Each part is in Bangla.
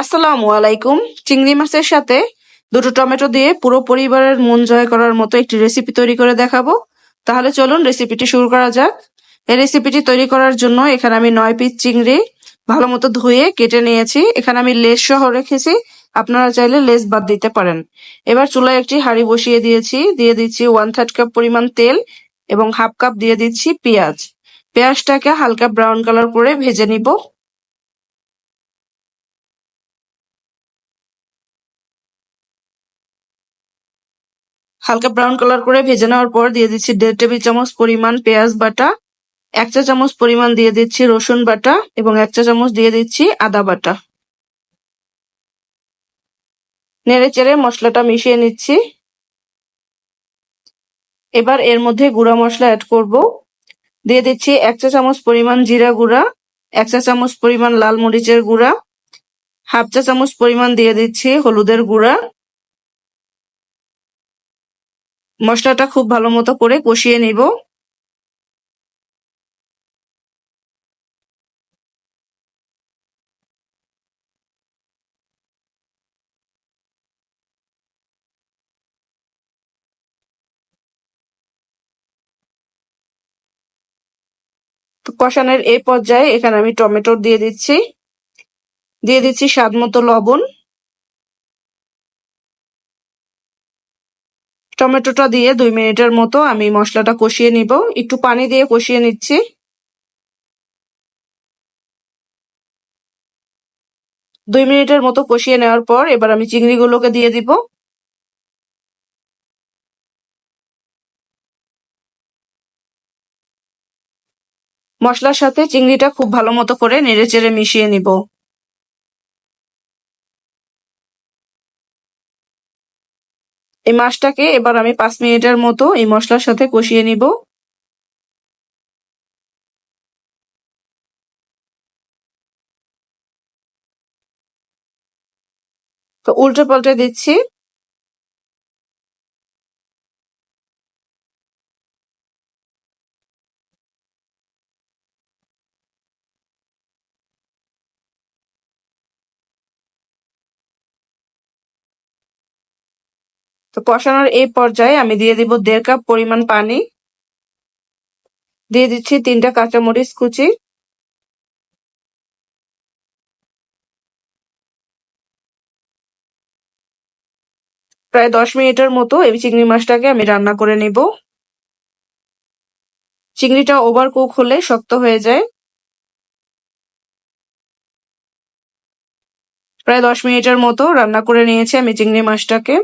আসসালামু আলাইকুম। চিংড়ি মাছের সাথে দুটো টমেটো দিয়ে পুরো পরিবারের মন জয় করার মতো একটি রেসিপি তৈরি করে দেখাবো। তাহলে চলুন রেসিপিটি শুরু করা যাক। এই রেসিপিটি তৈরি করার জন্য এখানে আমি নয় পিস চিংড়ি ভালো মতো ধুয়ে কেটে নিয়েছি। এখানে আমি লেস সহ রেখেছি। আপনারা চাইলে লেস বাদ দিতে পারেন। এবার চুলায় একটি হাঁড়ি বসিয়ে দিয়েছি। দিয়ে দিচ্ছি ওয়ান থার্ড কাপ পরিমাণ তেল এবং হাফ কাপ দিয়ে দিচ্ছি পেঁয়াজ। পেঁয়াজটাকে হালকা ব্রাউন কালার করে ভেজে নিব। হালকা ব্রাউন কালার করে ভেজে নেওয়ার পর দিয়ে দিচ্ছি দেড় টেবিল চামচ পরিমাণ পেঁয়াজ বাটা, এক চা চামচ পরিমাণ দিয়ে দিচ্ছি রসুন বাটা এবং এক চা চামচ দিয়ে দিচ্ছি আদা বাটা। নেড়ে চেড়ে মশলাটা মিশিয়ে নিচ্ছি। এবার এর মধ্যে গুঁড়া মশলা অ্যাড করব। দিয়ে দিচ্ছি এক চা চামচ পরিমাণ জিরা গুঁড়া, এক চা চামচ পরিমাণ লাল মরিচের গুঁড়া, হাফ চা চামচ পরিমাণ দিয়ে দিচ্ছি হলুদের গুঁড়া মশলাটা খুব ভালো মতো করে কষিয়ে নিব। কষানোর এই পর্যায়ে এখানে আমি টমেটো দিয়ে দিচ্ছি। দিয়ে দিচ্ছি স্বাদ মতো লবণ। টমেটোটা দিয়ে দুই মিনিটের মতো আমি মশলাটা কষিয়ে নিব। একটু পানি দিয়ে কষিয়ে নিচ্ছি। দুই মিনিটের মতো কষিয়ে নেওয়ার পর এবার আমি চিংড়িগুলোকে দিয়ে দিব। মশলার সাথে চিংড়িটা খুব ভালো মতো করে নেড়ে চেড়ে মিশিয়ে নিব। এই মাছটাকে এবার আমি পাঁচ মিনিটের মতো এই মশলার সাথে কষিয়ে নিব। তো উল্টে পাল্টে দিচ্ছি। তো কষানোর এই পর্যায়ে আমি দিয়ে দিব দেড় কাপ পরিমাণ পানি। দিয়ে দিচ্ছি তিনটা কাঁচামরিচ কুচি। প্রায় দশ মিনিটের মতো এই চিংড়ি মাছটাকে আমি রান্না করে নিব। চিংড়িটা ওভার কুক হলে শক্ত হয়ে যায়। প্রায় দশ মিনিটের মতো রান্না করে নিয়েছি আমি চিংড়ি মাছটাকে।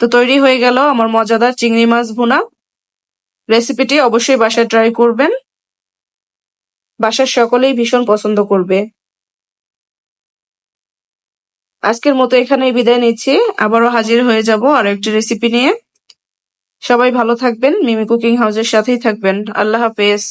তো তৈরি হয়ে গেল আমার মজাদার চিংড়ি মাছ ভুনা। রেসিপিটি অবশ্যই বাসায় ট্রাই করবেন। বাসার সকলেই ভীষণ পছন্দ করবে। আজকের মতো এখানেই বিদায় নিচ্ছি। আবারও হাজির হয়ে যাব আরও একটি রেসিপি নিয়ে। সবাই ভালো থাকবেন মিমি কুকিং হাউসের সাথেই থাকবেন। আল্লাহ হাফেজ।